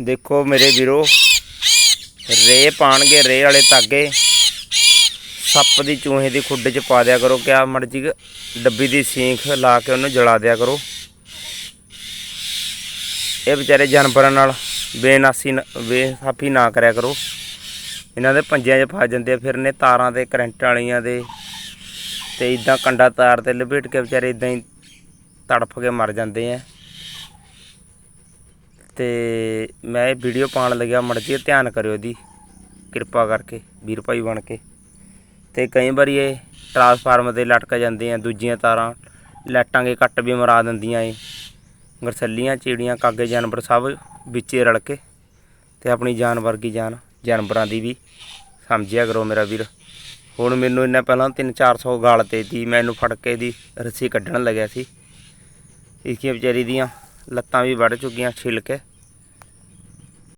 ਦੇਖੋ ਮੇਰੇ ਵੀਰੋ, ਰੇ ਪਾਣਗੇ, ਰੇ ਵਾਲੇ ਤਾਗੇ ਸੱਪ ਦੀ ਚੂਹੇ ਦੀ ਖੁੱਡ 'ਚ ਪਾ ਦਿਆ ਕਰੋ, ਕਿਆ ਮਰਜ਼ੀ ਡੱਬੀ ਦੀ ਸੀਂਖ ਲਾ ਕੇ ਉਹਨੂੰ ਜਲਾ ਦਿਆ ਕਰੋ। ਇਹ ਵਿਚਾਰੇ ਜਾਨਵਰਾਂ ਨਾਲ ਬੇਨਾਸੀ ਨ- ਬੇਸਾਫੀ ਨਾ ਕਰਿਆ ਕਰੋ। ਇਹਨਾਂ ਦੇ ਪੰਜਿਆਂ 'ਚ ਫਸ ਜਾਂਦੇ ਆ, ਫਿਰ ਨੇ ਤਾਰਾਂ ਤੇ ਕਰੰਟ ਵਾਲੀਆਂ ਦੇ ਤੇ ਇਦਾਂ ਕੰਡਾ ਤਾਰ ਤੇ ਲਪੇਟ ਕੇ ਵਿਚਾਰੇ ਇਦਾਂ ਹੀ ਤੜਫ ਕੇ ਮਰ ਜਾਂਦੇ ਆ। ਤੇ ਮੈਂ ਇਹ ਵੀਡੀਓ ਪਾਉਣ ਲੱਗਿਆ ਮਰਜ਼ੀ ਧਿਆਨ ਕਰਿਓ ਇਹਦੀ। ਕਿਰਪਾ ਕਰਕੇ, ਵੀਰ ਭਾਈ ਬਣ ਕੇ। ਤੇ ਕਈ ਵਾਰੀ ਇਹ ਟਰਾਂਸਫਾਰਮਰ ਤੇ ਲਟਕ ਜਾਂਦੇ ਆ ਦੂਜੀਆਂ ਤਾਰਾਂ, ਲਾਈਟਾਂ ਕੇ ਕੱਟ ਵੀ ਮਰਾ ਦਿੰਦੀਆਂ ਏ ਗਰਸੱਲੀਆਂ, ਚਿੜੀਆਂ, ਕਾਗੇ ਜਾਨਵਰ ਸਭ ਵਿੱਚੇ ਰਲ ਕੇ ਤੇ ਆਪਣੀ ਜਾਨ ਵਰਗੀ ਜਾਨ, ਜਾਨਵਰਾਂ ਦੀ ਵੀ ਸਮਝਿਆ ਕਰੋ ਮੇਰਾ ਵੀਰ। ਹੁਣ ਮੈਨੂੰ ਇੰਨਾ ਪਹਿਲਾਂ 3-400 ਗਾਲ ਤੇ ਦੀ ਮੈਨੂੰ ਫੜ ਕੇ ਦੀ ਰੱਸੀ ਕੱਢਣ ਲੱਗਿਆ ਸੀ। ਇਸਕੀਆਂ ਵਿਚਾਰੀ ਦੀਆਂ ਲੱਤਾਂ ਵੀ ਵੱਢ ਚੁੱਕੀਆਂ ਛਿੱਲ ਕੇ